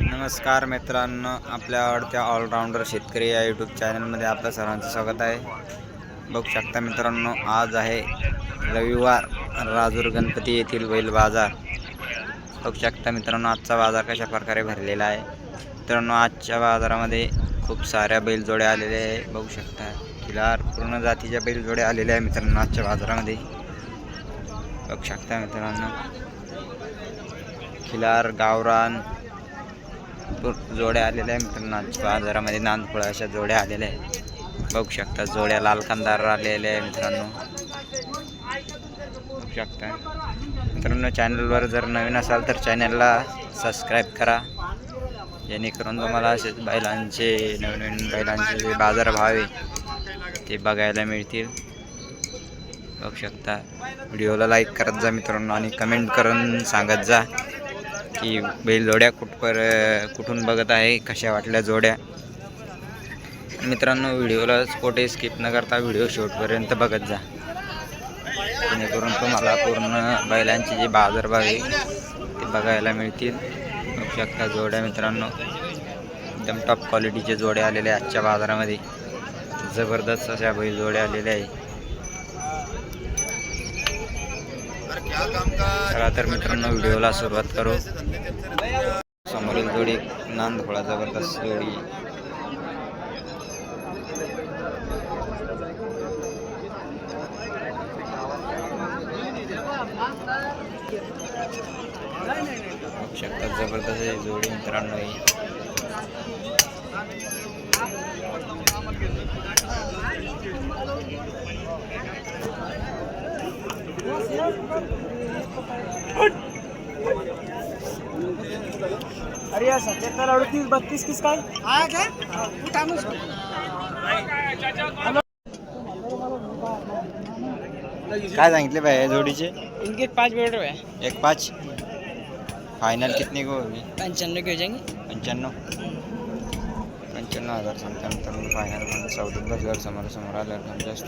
नमस्कार मित्रांनो आपल्या आवडत्या ऑलराऊंडर शेतकरी या यूट्यूब चॅनलमध्ये आपलं सर्वांचं स्वागत आहे. बघू शकता मित्रांनो आज आहे रविवार राजूर गणपती येथील बैल बाजार. बघू शकता मित्रांनो आजचा बाजार कशा प्रकारे भरलेला आहे. मित्रांनो आजच्या बाजारामध्ये खूप साऱ्या बैलजोड्या आलेल्या आहे. बघू शकता खिलार पूर्ण जातीच्या बैलजोड्या आलेल्या आहे मित्रांनो आजच्या बाजारामध्ये. बघू शकता मित्रांनो खिलार गावरान भरपूर जोड्या आलेल्या आहे मित्रांनो. बाजारामध्ये नांदफळ अशा जोड्या आलेल्या आहेत. बघू शकता जोड्या लाल कंदार आलेल्या आहे मित्रांनो. बघू शकता. मित्रांनो चॅनलवर जर नवीन असाल तर चॅनलला सबस्क्राईब करा. जेणेकरून तुम्हाला असेच बैलांचे नवीन नवीन बैलांचे जे बाजारभाव आहे ते बघायला मिळतील. बघू शकता. व्हिडिओला लाईक करत जा मित्रांनो आणि कमेंट करून सांगत जा. की बैल जोड्या कुठपर कुठून बघत आहे कशा वाटल्या जोड्या. मित्रांनो व्हिडिओला कुठे स्किप न करता व्हिडिओ शेवटपर्यंत बघत जा. जेणेकरून तुम्हाला पूर्ण बैलांचे जे बाजारभाव आहे ते बघायला मिळतील. बघू शकता जोड्या मित्रांनो. एकदम टॉप क्वालिटीचे जोड्या आलेले आहे आजच्या बाजारामध्ये. जबरदस्त अशा बैल जोड्या आलेल्या आहे चला तर मित्रांनो व्हिडिओला सुरुवात करू. समोरील जोडी नांद नांदफोळा जबरदस्त जोडी. शकतात जबरदस्त जोडी मित्रांनो ही. अरे यार सत्याहत्तर अडतीस बत्तीस किस काय? हा काय? काय सांगितले भाई जोडीचे? इनके पाँच मिनट हुए एक पाच. फायनल कितने को होगी? पंचानवे के हो जाएंगे पंच्याण्णव. पंच्याण्णव हजार सांगता मित्रांनो फायनल पण चौदा दस हजार समोर समोर आल्यावर जास्त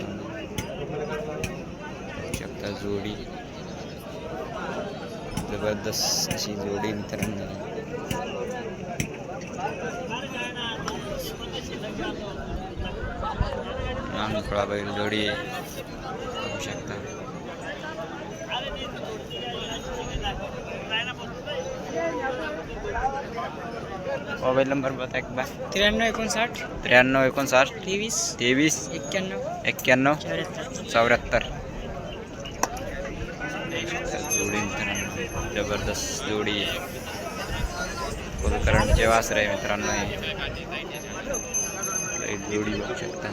शकता जोडी. जबरदस्त अशी जोडी मित्रांनो. नानखोळा बैल जोडी. बघू शकता. मोबाईल नंबर बता एक बार त्र्याण्णव एकोणसाठ. त्र्याण्णव एकोणसाठ. तेवीस. तेवीस. एक्क्याण्णव. एक्क्याण्णव. चौऱ्याहत्तर. जोडी मित्रांनो जबरदस्त जोडी आहे. कुलकर्णचे वासर आहे मित्रांनो हे. जोडी बघू शकता.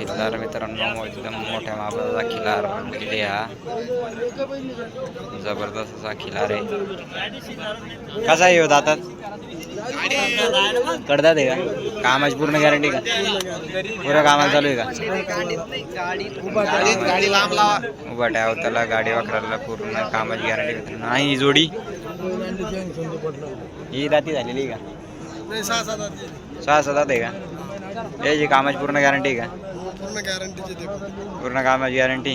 खिल्लार मित्रांनो एकदम मोठ्या मापाचा खिलार म्हणजे हा जबरदस्त असा खिलार आहे. कसा आहे होत आता कडदात आहे का? कामाची पूर्ण गॅरंटी का? पुरं कामाला चालू आहे का? उभा ठेव त्याला गाडी वाकरायला पूर्ण कामाची गॅरंटी नाही ही जोडी? ही राती झालेली आहे का? सहा सात आहे. का? याची कामाची पूर्ण गॅरंटी का? पूर्ण गॅरंटीचे ते पूर्ण कामाची गॅरंटी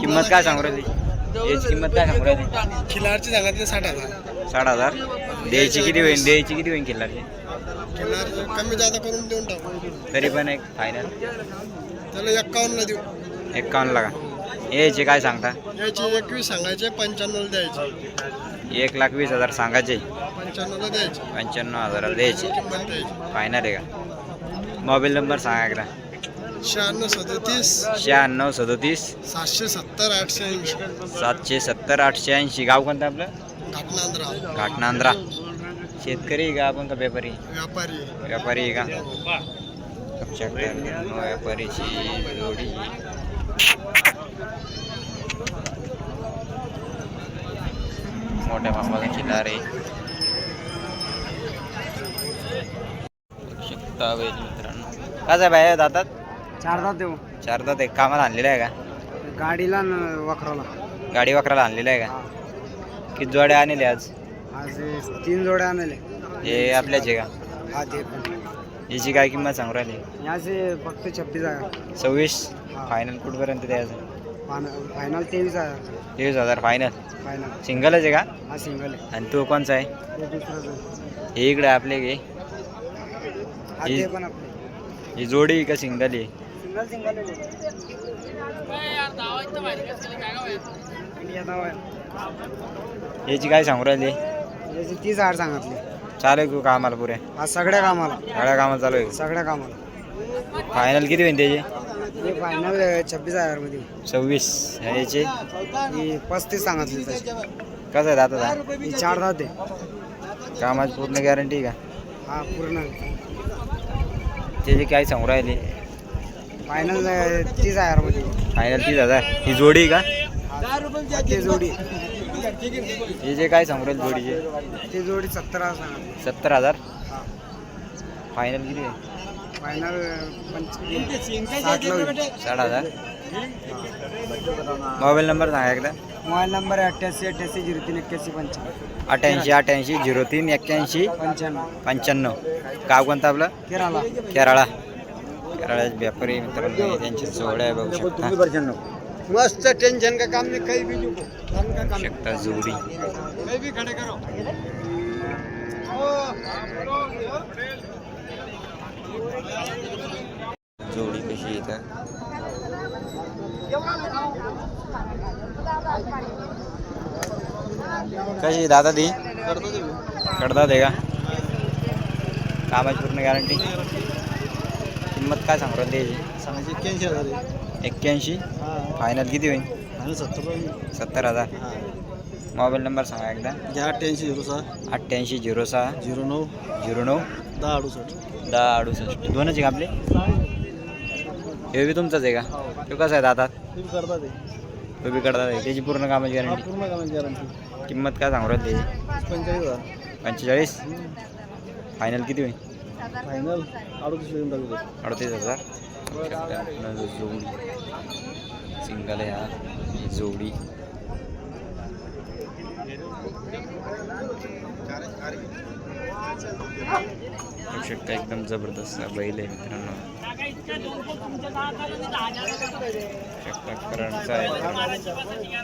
किंमत काय सांगू राहिली? याची किंमत काय सांगू राहिली? खिलारची सांगितले साठ हजार. साठ हजार? द्यायची किती होईल द्यायची किती होईल किल्लाची खिलार कमी जादा करून देऊन टाकू. तरी पण एक फायनल त्याला एक्कावन्नला देऊ. एकावन्नला का? यायचे काय सांगता? याची एकवीस सांगायचे पंच्याण्णवला द्यायचे. एक लाख वीस हजार सांगायचे. पंच्याण्णवला द्यायचे. पंच्याण्णव हजाराला द्यायचे. किंमत द्यायची. फायनल आहे का? मोबाईल नंबर सांगा एकदा. शहाण्णव सदतीस. शहाण्णव सदोतीस. सातशे सत्तर आठशे ऐंशी. सातशे सत्तर आठशे ऐंशी. गाव कोणतं आपलं? घाटनांद्रा घाटनांद्रा शेतकरी आहे का? आपण का व्यापारी व्यापारी व्यापारी आहे का? लक्षात ठेवा. मित्रांनो, व्यापारीची जोडी. मोठ्या मापाचा आहे. शकता मित्रांनो कसं आहे बाय दातात? चार देऊ. चार दात एक कामाला आणलेला आहे का? गाडीला वखराला. गाडी वकराला आणलेला आहे का? किती जोड्या आणले आज? आज तीन जोड्या आणले. हे आपल्याचे का? हा ते पण. याची काय किंमत सांगू राहिली? से फक्त छब्बीस हजार. सव्वीस? हा. फायनल कुठपर्यंत द्यायचं? फायनल तेवीस हजार. तेवीस हजार फायनल फायनल सिंगलच आहे का? हा सिंगल आहे. आणि तू कोणचा आहे? ते दुसरं जो हे इकडे आपले घे. हा ही- ते पण आपले. ही जोडी आहे का सिंगल आहे? सिंगल सिंगल आहे याची काय सांगू राहिली? याचे तीस हजार सांगितले. चालेल तू कामाला पुऱ्या हा सगळ्या कामाला. सगळ्या कामाला चालू आहे. सगळ्या कामाला. फायनल किती होईल त्याची? हे फायनल छब्बीस हजारमध्ये सव्वीस याचे? ही पस्तीस सांगितले कसं आहे दादा? चार जाते कामाची पूर्ण गॅरंटी का? हा पूर्ण. त्याची काय सांगू राहिली? फायनल तीस हजारमध्ये. फायनल तीस हजार. ही जोडी का? हा, ते जोडी. हे जे काय सांगू राहील जोडीचे? ते जोडी सत्तर हजार. सत्तर हजार? हा. फायनल किती आहे? फायनल साठ हजार. मोबाईल नंबर सांगा एकदा. मोबाईल नंबर आहे अठ्ठ्याऐंशी अठ्ठ्याऐंशी झिरो तीन एक्क्याऐंशी पंच्याण्णव. अठ्ठ्याऐंशी अठ्ठ्याऐंशी झिरो तीन एक्क्याऐंशी पंच्याण्णव. पंच्याण्णव. गाव कोणतं आपलं? केराला केराळा. केराळ्याचे व्यापारी मित्रांनो हे त्यांचे सोहळे आहे बघू शकता. मस्त टेंशन का काम नहीं कहीं भी का शकता जोडी. कहीं भी खड़े करो. जोडी कशी इथं? कशी दादा ती? कडदा दे का? कामाची पूर्ण गॅरंटी किंमत काय सांगू राहिली त्याची? सांगायचे एक्क्याऐंशी हजार एक्क्याऐंशी? फायनल किती होईल? सत्तर सत्तर हजार. मोबाईल नंबर सांगा एकदा. घ्या अठ्ठ्याऐंशी झिरो सहा. अठ्ठ्याऐंशी झिरो सहा. झिरो नऊ. झिरो नऊ. दहा अडुसष्ट. दहा अडुसष्ट. दोनच आहे का आपले? हे बी तुमचाच आहे का? तो कसा आहे दातात तुम्ही करता ते तो बी कडदा आहे त्याची पूर्ण कामाची गॅरंटी पूर्ण कामाची गॅरंटी किंमत काय सांगू राहिली त्याची? पंचेचाळीस हजार. पंचेचाळीस? फायनल किती होईल? फायनल अडतीस येऊन टाकू अडतीस हजार? शकता पुन्हा जो जोडी. सिंगल आहे हा ही. जोडी. बघू शकता एकदम जबरदस्त बैल आहे मित्रांनो. शकता करंटचा आहे.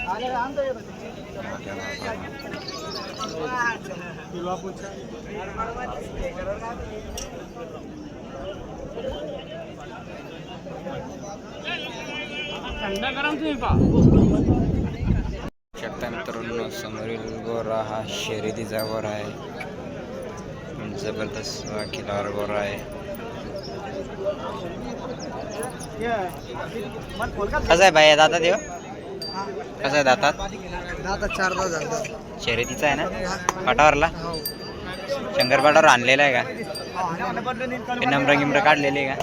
शकता मित्रांनो समोरील गोरा हा शर्यतीचा गोरा आहे. जबरदस्त खिलार गोरा आहे कसा आहे भाई दाता देव कसा आहे दातात आता चार झालं शर्यतीचा आहे ना पाटावरला शंकर पाटावर आणलेला आहे का ते नम्र गिम्र काढलेले का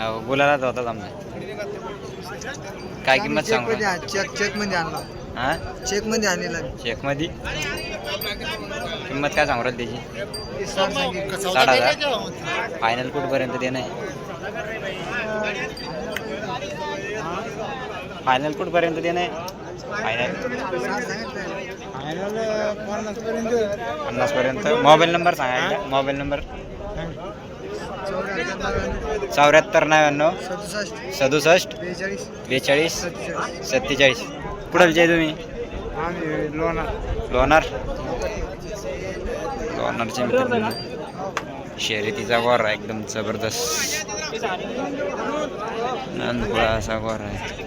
हो बोलायलाच होता समजा काय किंमत सांगू चेक चेकमध्ये आणला हा? चेकमध्ये चेकमध्ये किंमत काय सांगू राहिली त्याची? साठ हजार? फायनल कुठपर्यंत देणं आहे फायनल कुठपर्यंत देणं आहे फायनल पन्नास पर्यंत मोबाईल नंबर सांगा मोबाईल नंबर चौऱ्याहत्तर नव्याण्णव. सदुसष्ट. सदुसष्ट. बेचाळीस. बेचाळीस. सत्तेचाळीस. कुठलचे आहे तुम्ही? लोणार. लोणार? लोणारचे मित्र शर्यतीचा गोर आहे एकदम जबरदस्त. नंदगुळा असा गोर आहे.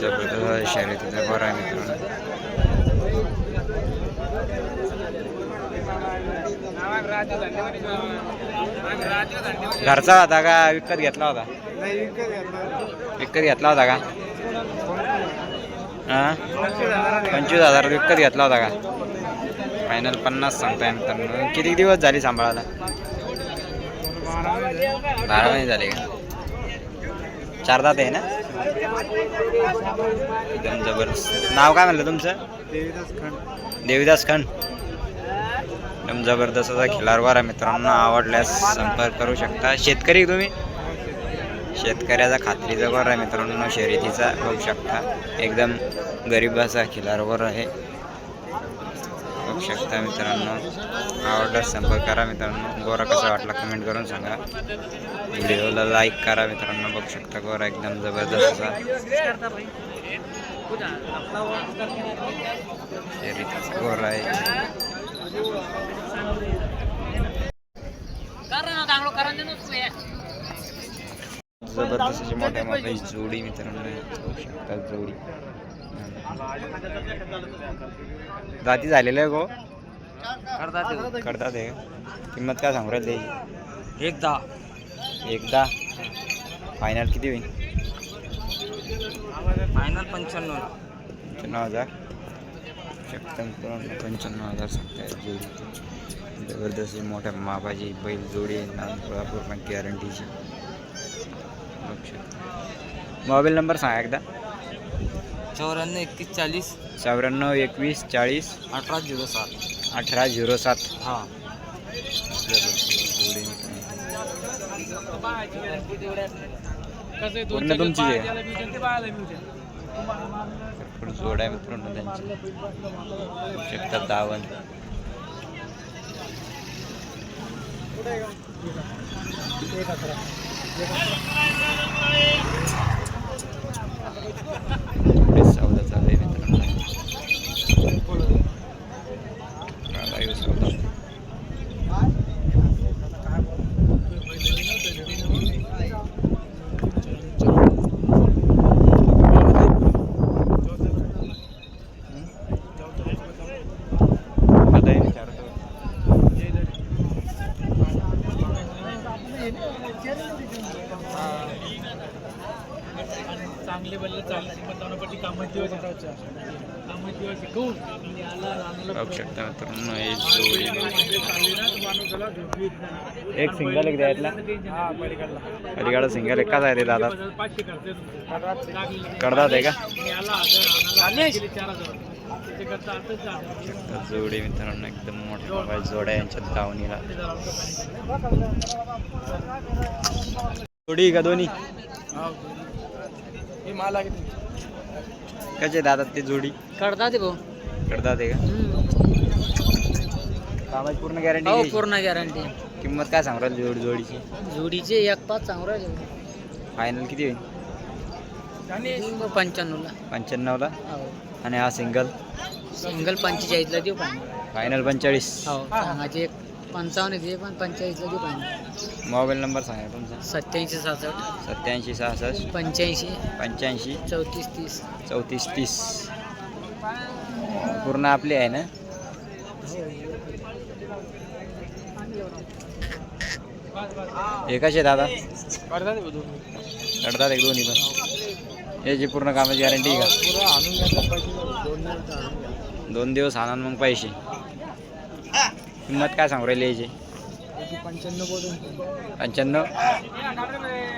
जबरदस्त शर्यतीचा गोर आहे मित्रांनो. घरचा होता का विकत घेतला होता? विकत घेतला. होता का? हां? पंचवीस हजार विकत घेतला होता का? फायनल पन्नास सांगताय मित्रांनो किती दिवस झाले सांभाळायला? बारा महिने झाले का? चार दात आहे ना? एकदम जबरदस्त. नाव काय म्हणलं तुमचं? देवीदास खंड. देवीदास खंड. एकदम जबरदस्त असा खिलारवार आहे मित्रांनो. आवडल्यास संपर्क करू शकता. शेतकरी तुम्ही? शेतकऱ्याचा खात्रीचा वर आहे मित्रांनो शर्यतीचा बघू शकता. एकदम गरीब असा खिलारवर आहे. बघू शकता मित्रांनो. ऑर्डर संपर्क करा मित्रांनो. गोरा कसा वाटला कमेंट करून सांगा. व्हिडिओला लाईक करा मित्रांनो. बघू शकता गोरा एकदम जबरदस्त असा. शर्यतीचा गोरा आहे. जबरदस्त अशी मोठ्या मोठ्या जोडी मित्रांनो जोडी. जाती झालेलं आहे गो करतात आहे किंमत काय सांगू राहिली? एकदा. एकदा. फायनल किती होईल? फायनल पंच्याण्णव. पंच्याण्णव हजार. शकता मित्रांनो पंच्याण्णव हजार सांगताय जोडी जबरदस्त मोठ्या मापाची बैल जोडी नानपुरा पूर्ण गॅरंटीची शकता मोबाईल नंबर सांगा एकदा. चौऱ्याण्णव एकतीस चाळीस. चौऱ्याण्णव एकवीस चाळीस. अठरा झिरो सात. अठरा झिरो सात. हा. पूर्ण तुमची आहे. जोड आहे मित्रांनो त्यांची. बघू शकता दावण. पुढे Thank you. एक सिंगल एक द्यायला हा, पलीकडला. सिंगल एक का रे दादा. करतात आहे का? जोडी मित्रांनो एकदम मोठ्या मोबाईल जोड्या यांच्या दावणीला. जोडी का दोन्ही? कसे दादा ते जोडी? करतात भाऊ. करतात आहे का? कामाची पूर्ण हो गॅरंटी पूर्ण गॅरंटी किंमत काय सांगू राहिली जोडी जोडीची? जोडीचे एक पाच सांगू राहिले. फायनल किती होईल? पंच्याण्णवला. पंच्याण्णवला? हो. आणि हा सिंगल सिंगल पंचेचाळीसला देऊ पाहिजे फायनल पंचेचाळीस. हो सांगायचे एक पंचावन्न दे पण पंचेचाळीसला देऊ पाहिजे मोबाईल नंबर सांगा तुमचा. सत्याऐंशी सहासष्ट. सत्याऐंशी सहासष्ट. पंच्याऐंशी. पंच्याऐंशी. चौतीस तीस. चौतीस तीस. पूर्ण आपली आहे ना? हे कसे दादा? लढतात एक दोन्ही पण. याची पूर्ण कामाची गॅरंटी का? दोन दिवस आणा मग पैसे. किंमत काय सांगू राहिली याची? पंच्याण्णव.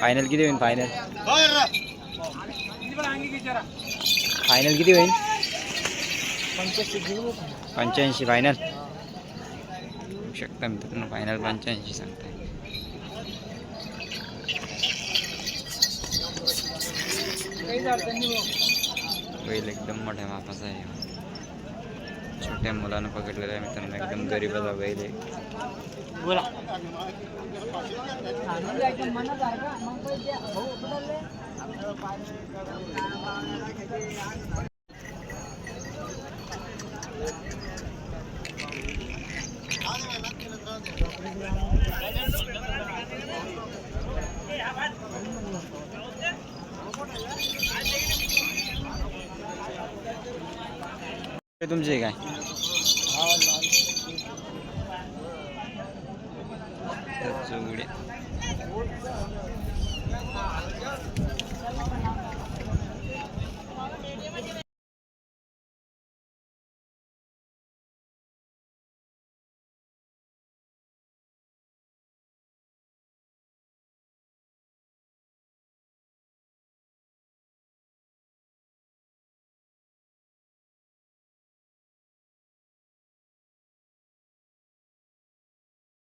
फायनल किती होईल फायनल फायनल किती होईल पंच्याऐंशी फायनल बघू शकता मित्रांनो फायनल पंच्याऐंशी सांगताय. बैल एकदम मोठ्या मापाचा आहे. छोट्या मुलानं पकडलेला आहे मित्रांनो एकदम गरीबाचा बैल आहे. बोला. तुमचे काय